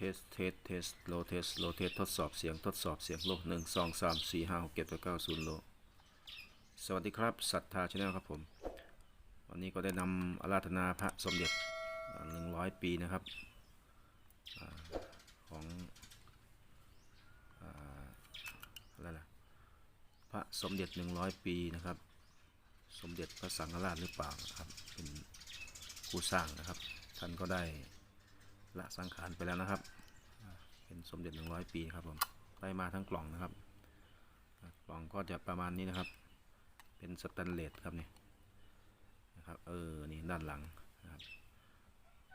เทส เทส เทส โล เทส โล เทส ทดสอบเสียง ทดสอบเสียง โลหนึ่งสองสามสี่ห้าหกเจ็ดแปดเก้าศูนย์โล สวัสดีครับ ศรัทธาชาแนลครับผม วันนี้ก็ได้นำอาราธนาพระสมเด็จหนึ่งร้อยปีนะครับอของอาอะไรล่ะ พระสมเด็จหนึ่งร้อยปีนะครับ สมเด็จพระสังฆราชหรือเปล่านะครับ เป็นผู้สร้างนะครับ ท่านก็ได้ ละสังขารไปแล้วนะครับ เป็นสมเด็จหนึ่งร้อยปีครับผมได้มาทั้งกล่องนะครับ กล่องก็จะประมาณนี้นะครับ เป็นสแตนเลสครับเนี่ยนะครับเออนี่ด้านหลังนะครับ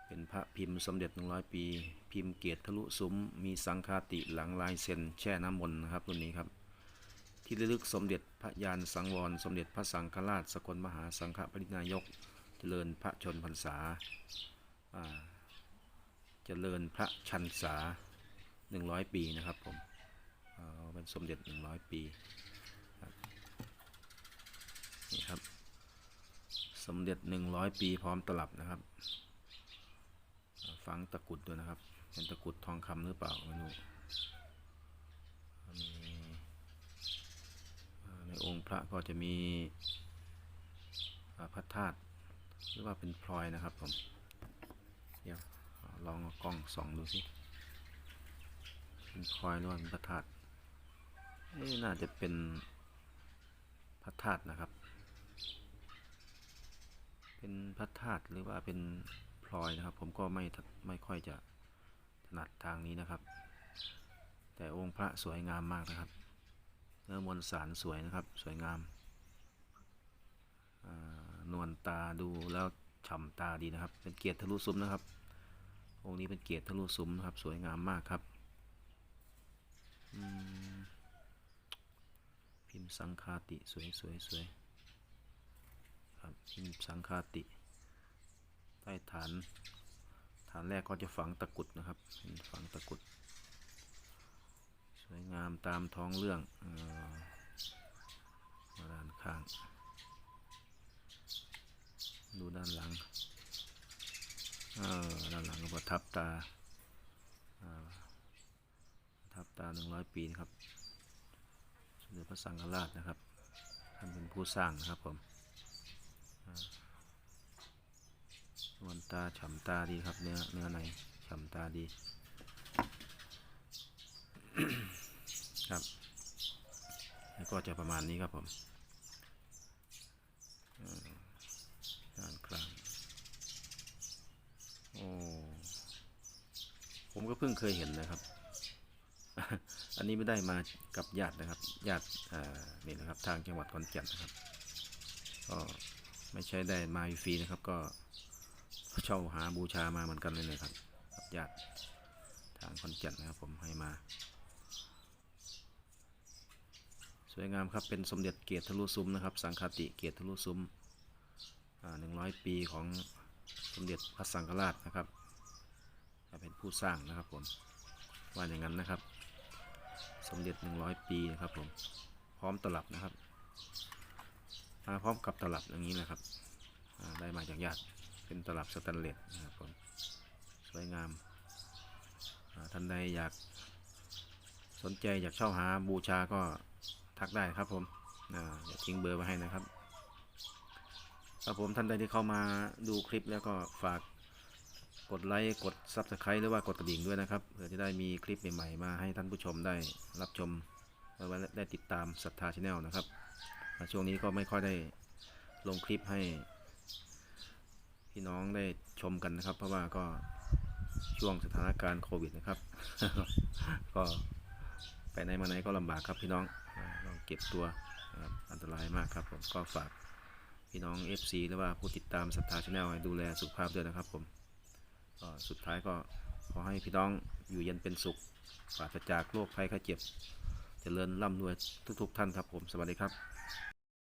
เป็นพระพิมพ์สมเด็จหนึ่งร้อยปี พิมพ์เกียรติทะลุซุ้ม มีสังฆาติหลังลายเซ็นแช่น้ำมนต์นะครับรุ่นนี้ครับ ที่ระลึกสมเด็จพระยานสังวร สมเด็จพระสังฆราชสกลมหาสังฆปรินายก เจริญพระชนพรรษาอ่า เจริญพระชันษา 100 ปีนะครับผมเป็นสมเด็จ 100 ปีนี่ครับ สมเด็จ 100 ปีพร้อมตลับนะครับอ่าฝังตะกุดด้วยนะครับ เป็นตะกุดทองคำหรือเปล่าไม่รู้มีอ่าในองค์พระก็จะมีพระธาตุหรือว่าเป็นพลอยนะครับผม เดี๋ยว ลองเอากล้องส่องดูสิเป็นพลอยหรือว่าเป็นพระธาตุเอ๊น่าจะเป็นพระธาตุนะครับ เป็นพระธาตุหรือว่าเป็นพลอยนะครับ ผมก็ไม่ไม่ค่อยจะถนัดทางนี้นะครับ แต่องค์พระสวยงามมากนะครับ เนื้อมวลสารสวยนะครับ สวยงามานวลตาดูแล้วฉ่ำตาดีนะครับ เป็นเกียรติทะลุซุ้มนะครับ องค์นี้เป็นเกียรติทะลุซุ้มนะครับ สวยงามมากครับพิมพ์สังคาติสวยสวยสวยครับพิมพ์สังคาติ ใต้ฐาน ฐานแรกก็จะฝังตะกุดนะครับเป็นฝังตะกุด สวยงามตามท้องเรื่องออมาด้านข้าง ดูด้านหลัง ด้านหลังก็ประทับตาประทับตาหนึ่งร้อยปีนะครับสมเด็จพระสังฆราชนะครับ ท่านเป็นผู้สร้างนะครับผมอ่านวลตาฉ่ำตาดีครับเนื้อเนื้อในฉ่ำตาดีครับ แล้วก็จะประมาณนี้ครับผมอ่าด้านกลาง โอ้ ผมก็เพิ่งเคยเห็นนะครับ อันนี้ไม่ได้มากับญาตินะครับ ญาตินี่นะครับ ทางจังหวัดขอนแก่นนะครับ ก็ไม่ใช่ได้มาฟรีนะครับ ก็เช่าหาบูชามาเหมือนกันเลยนะครับกับญาติทางขอนแก่นนะครับ ผมให้มา สวยงามครับเป็นสมเด็จเกียรติทะลุซุ้มนะครับ สังฆาติเกียรติทะลุซุ้มหนึ่งร้อยปีของสมเด็จพระสังฆราชนะครับ ผู้สร้างนะครับผมว่าอย่างนั้นนะครับ สมเด็จหนึ่งร้อยปีนะครับผมพร้อมตลับนะครับมาพร้อมกับตลับอย่างนี้นะครับได้มาจากญาติเป็นตลับสแตนเลสนะครับผมสวยงามท่านใดอยากสนใจอยากเช่าหาบูชาก็ทักได้ครับผมอ่าทิ้งเบอร์ไว้ให้นะครับครับผมท่านใดที่เข้ามาดูคลิปแล้วก็ฝาก กดไลค์กด Subscribe หรือว่ากดกระดิ่งด้วยนะครับเพื่อจะได้มีคลิปใหม่ๆมาให้ท่านผู้ชมได้รับชมและได้ติดตามศรัทธาชาแนลนะครับช่วงนี้ก็ไม่ค่อยได้ลงคลิปให้พี่น้องได้ชมกันนะครับ เพราะว่าก็ช่วงสถานการณ์โควิดนะครับ ก็ไปไหนมาไหนก็ลำบากครับพี่น้องต้องเก็บตัวอันตรายมากครับผมก็ฝากพี่น้อง FC หรือว่าผู้ติดตามศรัทธาชาแนลดูแลสุขภาพด้วยนะครับผม ก็สุดท้ายก็ขอให้พี่น้องอยู่เย็นเป็นสุขปราศจากโรคภัยไข้เจ็บเจริญร่ำรวยทุกๆ ท่านครับผม สวัสดีครับ